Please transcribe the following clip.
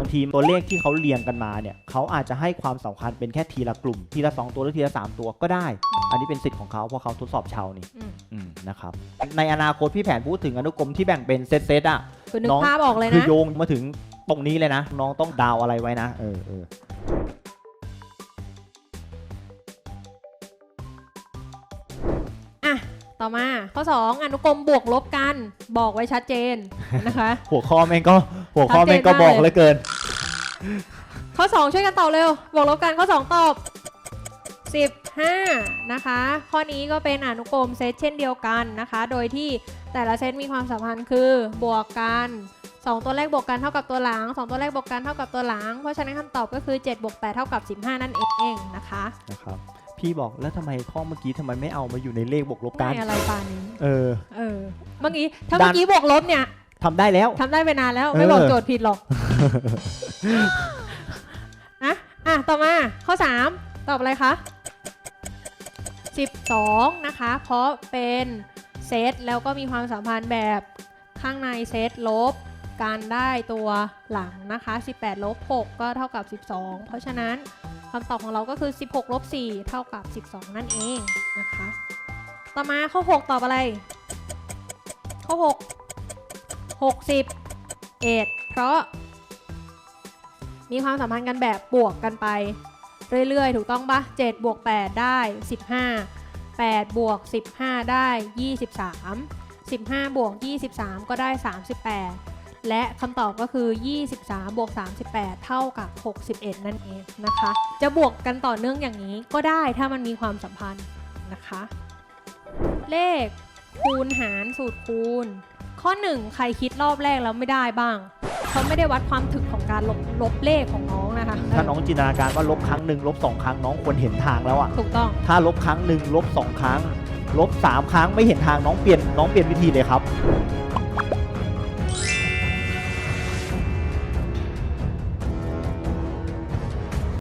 างทีตัวเลขที่เขาเรียงกันมาเนี่ยเขาอาจจะให้ความสำคัญเป็นแค่ทีละกลุ่ม ทีละ 2 ตัวหรือทีละ 3 ตัวก็ได้ อันนี้เป็นสิทธิ์ของเขาเพราะเขาทดสอบเชานี่อืมอืมนะครับในอนาคตพี่แผนพูดถึงอนุกรมที่แบ่งเป็นเซตเซตๆอะคือนึกน้องภาพออกเลยคือนะโยงมาถึงตรงนี้เลยนะ น้องต้องดาวอะไรไว้นะเออเออ ต่อมาข้อ 2 อนุกรมบวกลบกันบอกไว้ชัดเจนนะคะ หัวข้อแม่งก็หัวข้อแม่งก็ชัดเจนบมากอกเลยเหลยเกิน ข้อ 2 ช่วยกันตอบเร็ว บวกลบกันข้อ 2 ตอบ 15 นะคะ ข้อนี้ก็เป็นอนุกรมเซตเช่นเดียวกันนะคะ โดยที่แต่ละเซตมีความสัมพันธ์คือบวกกัน2 ตัวแรกบวกกันเท่ากับตัวหลัง 2 ตัวแรกบวกกันเท่ากับตัวหลัง เพราะฉะนั้นคำตอบก็คือ7บวก8เท่ากับ 15 นั่นเองนะคะนะครับ พี่บอกแล้วทำไมข้อเมื่อกี้ทำไมไม่เอามาอยู่ในเลขบวกลบกันไม่อะไรปานนี้เออเออเมื่อกี้ถ้าดันเมื่อกี้บวกลบเนี่ยทำได้แล้วทำได้ไปนานแล้วเออไม่บอกโจทย์ผิดหรอกนะอะต่อมาข้อ 3 ตอบอะไรคะ12 นะคะ เพราะเป็นเซตแล้วก็มีความสัมพันธ์แบบข้างในเซตลบการได้ตัวหลังนะคะ 18 ลบ 6 ก็เท่ากับ 12 เพราะฉะนั้น คำตอบของเราก็คือ 16ลบ4เท่ากับ 12 นั่นเองนะคะ ต่อมาข้อ 6 ตอบอะไร ข้อ 6 60เอ็ดเพราะ มีความสัมพันธ์กันแบบบวกกันไป เรื่อยๆ ถูกต้องปะ7บวก 8 ได้ 15 8บวก15 ได้ 23 15บวก23 ก็ได้ 38 และคำตอบก็คือ 23 บวก 38 เท่ากับ 61 นั่นเองนะคะ จะบวกกันต่อเนื่องอย่างนี้ก็ได้ถ้ามันมีความสัมพันธ์นะคะ เลขคูณหารสูตรคูณ ข้อ 1 ใครคิดรอบแรกแล้วไม่ได้บ้างเขาไม่ได้วัดความถึกของการลบลบเลขของน้องนะคะถ้าน้องจินตนาการว่าลบครั้งหนึ่งลบสองครั้งน้องควรเห็นทางแล้วอะถูกต้อง ถ้าลบครั้งหนึ่งลบสองครั้ง ลบสามครั้งไม่เห็นทางน้องเปลี่ยนน้องเปลี่ยนวิธีเลยครับ